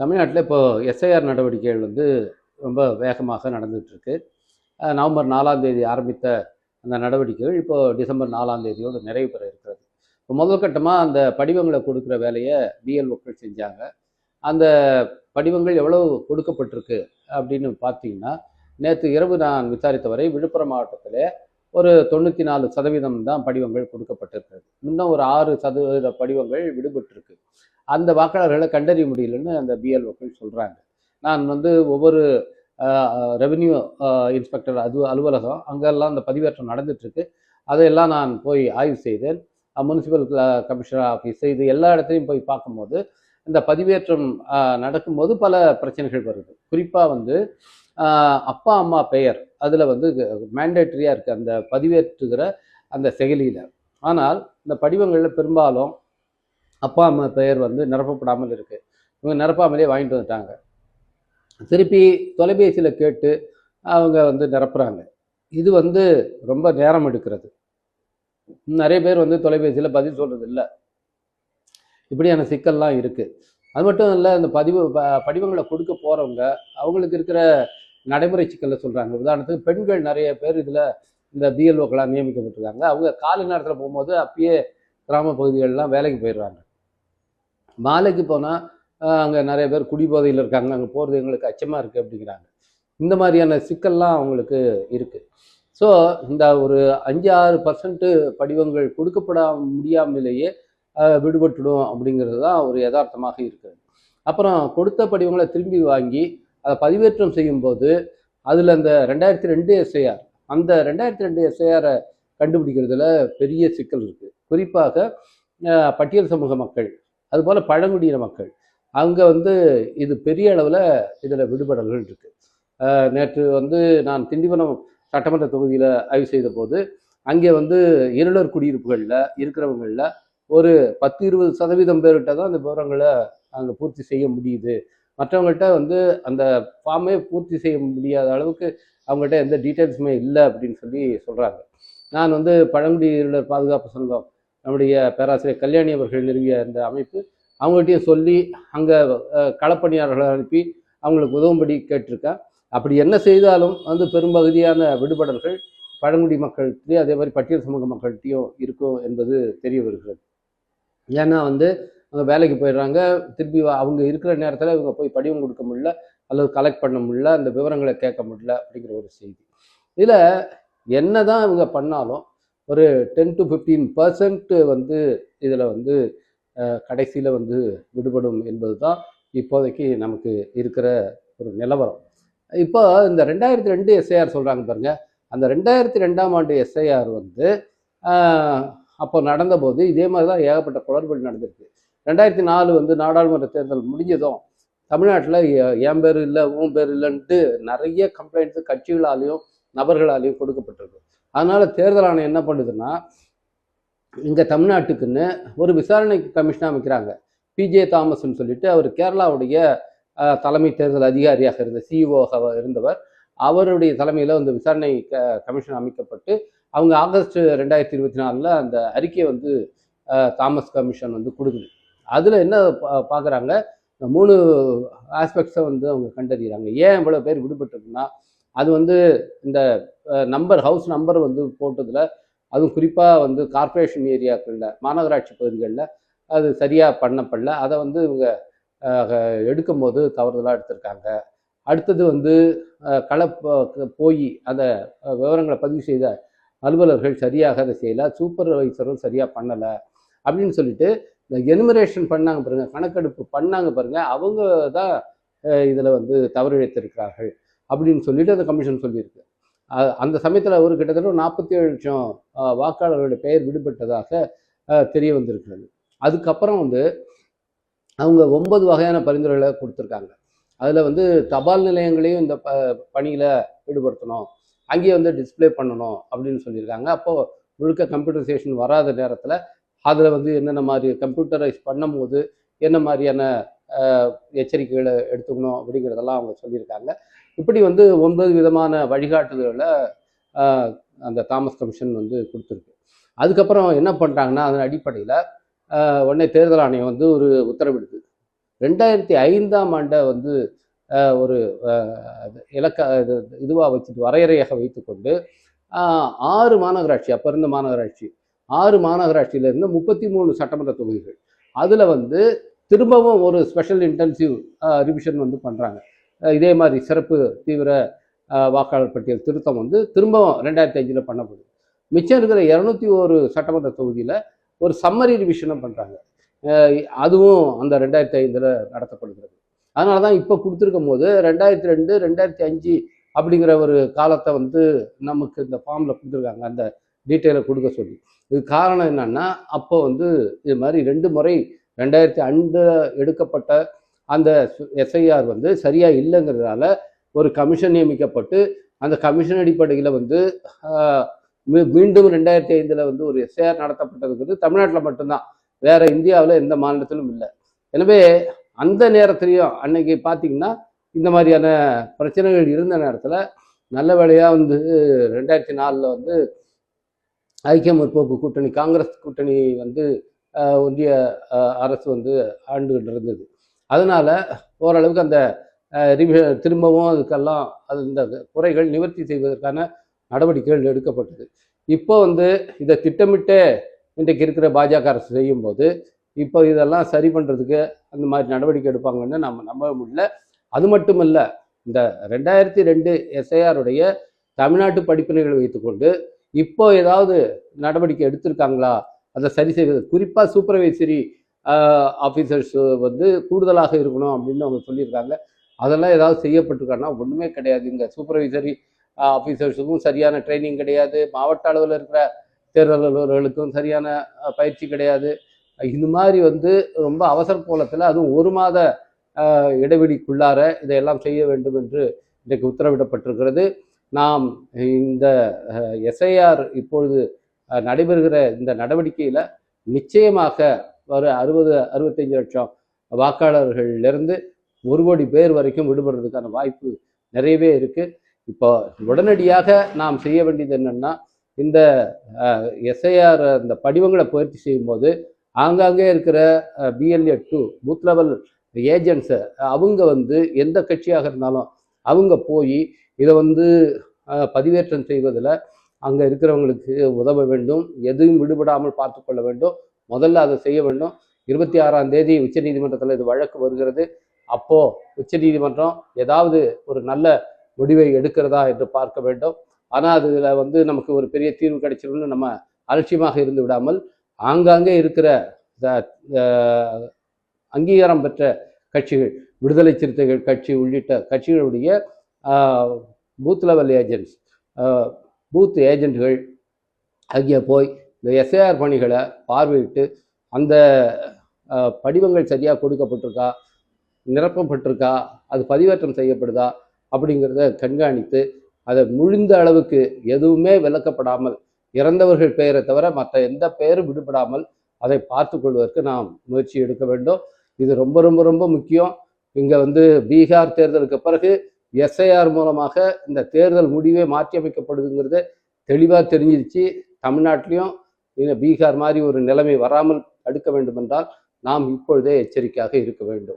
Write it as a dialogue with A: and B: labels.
A: தமிழ்நாட்டில் இப்போ எஸ்ஐஆர் நடவடிக்கைகள் வந்து ரொம்ப வேகமாக நடந்துகிட்ருக்கு. நவம்பர் நாலாம் தேதி ஆரம்பித்த அந்த நடவடிக்கைகள் இப்போது டிசம்பர் நாலாம் தேதியோடு நிறைவு பெற இருக்கிறது. இப்போ முதல் கட்டமாக அந்த படிவங்களை கொடுக்குற வேலையை பிஎல்ஓக்கள் செஞ்சாங்க. அந்த படிவங்கள் எவ்வளவு கொடுக்கப்பட்டிருக்கு அப்படின்னு பார்த்தீங்கன்னா நேற்று இரவு நான் விசாரித்த வரை விழுப்புரம் மாவட்டத்தில் ஒரு தொண்ணூற்றி நாலு சதவீதம் தான் படிவங்கள் கொடுக்கப்பட்டிருக்கிறது. இன்னும் ஒரு ஆறு சதவீத படிவங்கள் விடுபட்டிருக்கு. அந்த வாக்காளர்களை கண்டறிய முடியலன்னு அந்த பிஎல்ஓக்கள் சொல்கிறாங்க நான் வந்து ஒவ்வொரு ரெவென்யூ இன்ஸ்பெக்டர் அது அலுவலகம் அங்கெல்லாம் அந்த பதிவேற்றம் நடந்துட்டுருக்கு. அதையெல்லாம் நான் போய் ஆய்வு செய்தேன். முனிசிபல் கமிஷனர் ஆஃபீஸ் இது எல்லா இடத்துலையும் போய் பார்க்கும்போது இந்த பதிவேற்றம் நடக்கும்போது பல பிரச்சனைகள் வருது. குறிப்பாக வந்து அப்பா அம்மா பெயர் அதில் வந்து மேண்டேட்ரியாக இருக்குது அந்த பதிவேற்றுகிற அந்த செயலியில். ஆனால் இந்த படிவங்களில் பெரும்பாலும் அப்பா அம்மா பெயர் வந்து நிரப்பப்படாமல் இருக்குது இவங்க நிரப்பாமலே வாங்கிட்டு வந்துட்டாங்க. திருப்பி தொலைபேசியில் கேட்டு அவங்க வந்து நிரப்புறாங்க. இது வந்து ரொம்ப நேரம் எடுக்கிறது. நிறைய பேர் வந்து தொலைபேசியில் பதில் சொல்கிறது இல்லை இப்படியான சிக்கல்லாம் இருக்குது அது மட்டும் இல்லை இந்த பதிவு ப- படிவங்களை கொடுக்க போகிறவங்க அவங்களுக்கு இருக்கிற நடைமுறை சிக்கலை சொல்கிறாங்க உதாரணத்துக்கு பெண்கள் நிறைய பேர் இதில் இந்த பிஎல்ஓக்களாக நியமிக்கப்பட்டிருக்காங்க. அவங்க காலை நேரத்தில் போகும்போது அப்பயே கிராம பகுதிகளெலாம் வேலைக்கு போயிடுறாங்க. மாலைக்கு போனால் அங்கே நிறைய பேர் குடிபோதையில் இருக்காங்க அங்கே போகிறது எங்களுக்கு அச்சமாக இருக்குது அப்படிங்கிறாங்க. இந்த மாதிரியான சிக்கல்லாம் அவங்களுக்கு இருக்குது ஸோ இந்த ஒரு அஞ்சு ஆறு பர்சன்ட்டு படிவங்கள் கொடுக்கப்பட முடியாமலேயே விடுபட்டுடும் அப்படிங்கிறது தான் ஒரு யதார்த்தமாக இருக்குது அப்புறம் கொடுத்த படிவங்களை திரும்பி வாங்கி அதை பதிவேற்றம் செய்யும்போது அதில் அந்த ரெண்டாயிரத்தி ரெண்டு எஸ்ஐஆர் அந்த ரெண்டாயிரத்தி ரெண்டு எஸ்ஐஆரை கண்டுபிடிக்கிறதுல பெரிய சிக்கல் இருக்குது குறிப்பாக பட்டியல் சமூக மக்கள். அதுபோல் பழங்குடியின மக்கள். அங்கே வந்து இது பெரிய அளவில் இதில் விடுபடல்கள் இருக்குது நேற்று வந்து நான் திண்டிவனம் சட்டமன்ற தொகுதியில் ஆய்வு செய்த போது அங்கே வந்து இருளர் குடியிருப்புகளில் இருக்கிறவங்களில் ஒரு பத்து இருபது சதவீதம் பேர்கிட்ட தான் அந்த விவரங்களை அங்கே பூர்த்தி செய்ய முடியுது. மற்றவங்கள்ட்ட வந்து அந்த ஃபார்மே பூர்த்தி செய்ய முடியாத அளவுக்கு அவங்கள்ட்ட எந்த டீட்டெயில்ஸுமே இல்லை அப்படின்னு சொல்லி சொல்கிறாங்க நான் வந்து பழங்குடி இருளர் பாதுகாப்பு சங்கம் நம்முடைய பேராசிரியர் கல்யாணி அவர்கள் நிறுவிய அந்த அமைப்பு அவங்கள்ட்டையும் சொல்லி அங்கே களப்பணியாளர்களை அனுப்பி அவங்களுக்கு உதவும்படி கேட்டிருக்கேன் அப்படி என்ன செய்தாலும் வந்து பெரும்பகுதியான விடுபடல்கள் பழங்குடி மக்கள்கிட்டையும் அதே மாதிரி பட்டியல் சமூக மக்கள்கிட்டையும் இருக்கும் என்பது தெரிய வருகிறது. ஏன்னா வந்து அவங்க வேலைக்கு போயிடுறாங்க திருப்பி அவங்க இருக்கிற நேரத்தில் இவங்க போய் படிவம் கொடுக்க முடியல அல்லது கலெக்ட் பண்ண முடியல அந்த விவரங்களை கேட்க முடியல அப்படிங்கிற ஒரு செய்தி. இதில் என்ன தான் இவங்க பண்ணாலும் ஒரு டென் டு ஃபிஃப்டீன் பர்சன்ட் வந்து இதில் வந்து கடைசியில் வந்து விடுபடும் என்பது தான் இப்போதைக்கு நமக்கு இருக்கிற ஒரு நிலவரம். இப்போ இந்த ரெண்டாயிரத்தி ரெண்டு எஸ்ஐஆர் சொல்கிறாங்க பாருங்கள் அந்த ரெண்டாயிரத்தி ரெண்டாம் ஆண்டு எஸ்ஐஆர் வந்து அப்போ நடந்தபோது இதே மாதிரி தான் ஏகப்பட்ட குளறுபடி நடந்திருக்கு. ரெண்டாயிரத்தி நாலு வந்து நாடாளுமன்ற தேர்தல் முடிஞ்சதும் தமிழ்நாட்டில் என் பேர் இல்லை உன் பேர் இல்லைன்ட்டு நிறைய கம்ப்ளைண்ட்ஸு கட்சிகளாலையும் நபர்களாலையும் கொடுக்கப்பட்டிருக்கு. அதனால் தேர்தல் ஆணையம் என்ன பண்ணுதுன்னா இங்கே தமிழ்நாட்டுக்குன்னு ஒரு விசாரணை கமிஷனாக அமைக்கிறாங்க. பிஜே தாமஸ்ன்னு சொல்லிட்டு அவர் கேரளாவுடைய தலைமை தேர்தல் அதிகாரியாக இருந்த சிஇஓ இருந்தவர். அவருடைய தலைமையில் வந்து விசாரணை க- கமிஷன் அமைக்கப்பட்டு அவங்க ஆகஸ்ட் ரெண்டாயிரத்தி இருபத்தி நாலில் அந்த அறிக்கையை வந்து தாமஸ் கமிஷன் வந்து கொடுக்குது. அதில் என்ன பா- பார்க்குறாங்க மூணு ஆஸ்பெக்ட்ஸை வந்து அவங்க கண்டறிகிறாங்க ஏன் இவ்வளோ பேர் விடுபட்டிருக்குன்னா அது வந்து இந்த நம்பர் ஹவுஸ் நம்பர் வந்து போட்டதில் அதுவும் குறிப்பாக வந்து கார்ப்பரேஷன் ஏரியாக்களில் மாநகராட்சி பகுதிகளில் அது சரியாக பண்ணப்படல. அதை வந்து இவங்க எடுக்கும் எடுக்கும்போது தவறுதலாக எடுத்திருக்காங்க. அடுத்தது வந்து களை போய் அந்த விவரங்களை பதிவு செய்த அலுவலர்கள் சரியாக அதை செய்யலை சூப்பர்வைசரும் சரியாக பண்ணலை அப்படின்னு சொல்லிட்டு இந்த எனுமரேஷன் பண்ணாங்க பாருங்கள் கணக்கெடுப்பு பண்ணாங்க பாருங்கள் அவங்க தான் இதில் வந்து தவறிழைத்திருக்கிறார்கள். அப்படின்னு சொல்லிட்டு அந்த கமிஷன் சொல்லியிருக்கு. அந்த சமயத்தில் ஒரு கிட்டத்தட்ட நாற்பத்தி ஏழு லட்சம் வாக்காளர்களுடைய பெயர் விடுபட்டதாக தெரிய வந்திருக்கிறது. அதுக்கப்புறம் வந்து அவங்க ஒன்பது வகையான பரிந்துரைகளை கொடுத்துருக்காங்க. அதில் வந்து தபால் நிலையங்களையும் இந்த ப பணியில் ஈடுபடுத்தணும் அங்கேயே வந்து டிஸ்ப்ளே பண்ணணும் அப்படின்னு சொல்லியிருக்காங்க. அப்போது முழுக்க கம்ப்யூட்டரைசேஷன் வராத நேரத்தில் அதில் வந்து என்னென்ன மாதிரி கம்ப்யூட்டரைஸ் பண்ணும்போது என்ன மாதிரியான எச்சரிக்கைகளை எடுத்துக்கணும் அப்படிங்கிறதெல்லாம் அவங்க சொல்லியிருக்காங்க. இப்படி வந்து ஒன்பது விதமான வழிகாட்டுதல்களை அந்த தாமஸ் கமிஷன் வந்து கொடுத்துருக்கு. அதுக்கப்புறம் என்ன பண்ணுறாங்கன்னா அதன் அடிப்படையில் உடனே தேர்தல் ஆணையம் வந்து ஒரு உத்தரவிடுது. ரெண்டாயிரத்தி ஐந்தாம் ஆண்டை வந்து ஒரு இலக்க இதுவாக வச்சுட்டு வரையறையாக வைத்துக்கொண்டு ஆறு மாநகராட்சி அப்போ இருந்த மாநகராட்சி ஆறு மாநகராட்சியிலேருந்து முப்பத்தி மூணு சட்டமன்ற தொகுதிகள். அதில் வந்து திரும்பவும் ஒரு ஸ்பெஷல் இன்டென்சிவ் ரிவிஷன் வந்து பண்ணுறாங்க இதே மாதிரி சிறப்பு தீவிர வாக்காளர் பட்டியல் திருத்தம் வந்து திரும்பவும் ரெண்டாயிரத்தி அஞ்சில் பண்ணப்படுது. மிச்சம் இருக்கிற இரநூத்தி ஒரு சட்டமன்ற தொகுதியில் ஒரு சம்மரி ரிவிஷனும் பண்ணுறாங்க அதுவும் அந்த ரெண்டாயிரத்தி ஐந்தில் நடத்தப்படுகிறது. அதனால தான் இப்போ கொடுத்துருக்கும் போது ரெண்டாயிரத்தி ரெண்டு ரெண்டாயிரத்தி அஞ்சு அப்படிங்கிற ஒரு காலத்தை வந்து நமக்கு இந்த ஃபார்மில் கொடுத்துருக்காங்க. அந்த டீட்டெயிலை கொடுக்க சொல்லி. இது காரணம் என்னன்னா அப்போ வந்து இது மாதிரி ரெண்டு முறை ரெண்டாயிரத்தி அண்டு எடுக்கப்பட்ட அந்த எஸ்ஐஆர் வந்து சரியாக இல்லைங்கிறதால ஒரு கமிஷன் நியமிக்கப்பட்டு அந்த கமிஷன் அடிப்படையில் வந்து மீ- மீண்டும் ரெண்டாயிரத்தி ஐந்தில் வந்து ஒரு எஸ்ஐஆர் நடத்தப்பட்டதுங்கிறது தமிழ்நாட்டில் மட்டும்தான். வேற இந்தியாவில் எந்த மாநிலத்திலும் இல்லை. எனவே அந்த நேரத்துலையும் அன்னைக்கு பார்த்தீங்கன்னா இந்த மாதிரியான பிரச்சனைகள் இருந்த நேரத்தில் நல்ல வேலையாக வந்து ரெண்டாயிரத்தி நாலில் வந்து ஐக்கிய முற்போக்கு கூட்டணி காங்கிரஸ் கூட்டணி வந்து ஒன்றிய அரசு வந்து ஆண்டுகிட்டு இருந்தது அதனால் ஓரளவுக்கு அந்த ஆஹ், திரும்பவும் அதுக்கெல்லாம் அது இந்த குறைகள் நிவர்த்தி செய்வதற்கான நடவடிக்கைகள் எடுக்கப்பட்டது. இப்போ வந்து இதை திட்டமிட்டே இன்றைக்கு இருக்கிற பாஜக அரசு செய்யும்போது இப்போ இதெல்லாம் சரி பண்ணுறதுக்கு அந்த மாதிரி நடவடிக்கை எடுப்பாங்கன்னு நம்ம நம்ப முடியல. அது மட்டும் இல்லை இந்த ரெண்டாயிரத்தி ரெண்டு எஸ்ஐஆருடைய தமிழ்நாட்டு படிப்பினைகளை வைத்துக்கொண்டு இப்போ ஏதாவது நடவடிக்கை எடுத்திருக்காங்களா? அதை சரி செய்வது. குறிப்பாக சூப்பர்வைசரி ஆஃபீஸர்ஸ் வந்து கூடுதலாக இருக்கணும் அப்படின்னு அவங்க சொல்லியிருக்காங்க. அதெல்லாம் ஏதாவது செய்யப்பட்டிருக்காங்கன்னா ஒன்றுமே கிடையாது இங்கே சூப்பர்வைசரி ஆஃபீஸர்ஸுக்கும் சரியான ட்ரைனிங் கிடையாது. மாவட்ட அளவில் இருக்கிற தேர்தல் அலுவலர்களுக்கும் சரியான பயிற்சி கிடையாது. இது மாதிரி வந்து ரொம்ப அவசர கோலத்தில் அதுவும் ஒரு மாத இடைவெளிக்குள்ளார இதையெல்லாம் செய்ய வேண்டும் என்று இன்றைக்கு உத்தரவிடப்பட்டிருக்கிறது. நாம் இந்த எஸ்ஐஆர் இப்பொழுது நடைபெறுகிற இந்த நடவடிக்கையில் நிச்சயமாக ஒரு அறுபது அறுபத்தஞ்சு லட்சம் வாக்காளர்கள்லேருந்து ஒரு கோடி பேர் வரைக்கும் விடுபடுறதுக்கான வாய்ப்பு நிறையவே இருக்குது இப்போ உடனடியாக நாம் செய்ய வேண்டியது என்னென்னா இந்த எஸ்ஐஆர் அந்த படிவங்களை பயிற்சி செய்யும்போது ஆங்காங்கே இருக்கிற பிஎல்ஏ டூ பூத் லெவல் ஏஜென்ட்ஸை அவங்க வந்து எந்த கட்சியாக இருந்தாலும் அவங்க போய் இதை வந்து பதிவேற்றம் செய்வதில் அங்கே இருக்கிறவங்களுக்கு உதவ வேண்டும். எதுவும் விடுபடாமல் பார்த்து கொள்ள வேண்டும். முதல்ல அதை செய்ய வேண்டும். இருபத்தி ஆறாம் தேதி உச்சநீதிமன்றத்தில் இது வழக்கு வருகிறது. அப்போ உச்சநீதிமன்றம் ஏதாவது ஒரு நல்ல முடிவை எடுக்கிறதா என்று பார்க்க வேண்டும். ஆனால் அதில் வந்து நமக்கு ஒரு பெரிய தீர்வு கிடைச்சிடும்னு நம்ம அலட்சியமாக இருந்து விடாமல் ஆங்காங்கே இருக்கிற அங்கீகாரம் பெற்ற கட்சிகள் விடுதலை சிறுத்தைகள் கட்சி உள்ளிட்ட கட்சிகளுடைய பூத் லெவல் ஏஜென்ட்ஸ் பூத் ஏஜெண்ட்கள் ஆகிய போய் இந்த எஸ்ஏஆர் பணிகளை பார்வையிட்டு அந்த படிவங்கள் சரியாக கொடுக்கப்பட்டிருக்கா நிரப்பப்பட்டிருக்கா அது பதிவேற்றம் செய்யப்படுதா அப்படிங்கிறத கண்காணித்து அதை முழுந்த அளவுக்கு எதுவுமே விளக்கப்படாமல் இறந்தவர்கள் பெயரை தவிர மற்ற எந்த பெயரும் விடுபடாமல் அதை பார்த்து கொள்வதற்கு நாம் முயற்சி எடுக்க வேண்டும். இது ரொம்ப ரொம்ப ரொம்ப முக்கியம். இங்கே வந்து பீகார் தேர்தலுக்கு பிறகு எஸ்ஐஆர் மூலமாக இந்த தேர்தல் முடிவே மாற்றியமைக்கப்படுதுங்கிறது தெளிவாக தெரிஞ்சிருச்சு. தமிழ்நாட்டிலையும் பீகார் மாதிரி ஒரு நிலைமை வராமல் தடுக்க வேண்டும் என்றால் நாம் இப்பொழுதே எச்சரிக்கையாக இருக்க வேண்டும்.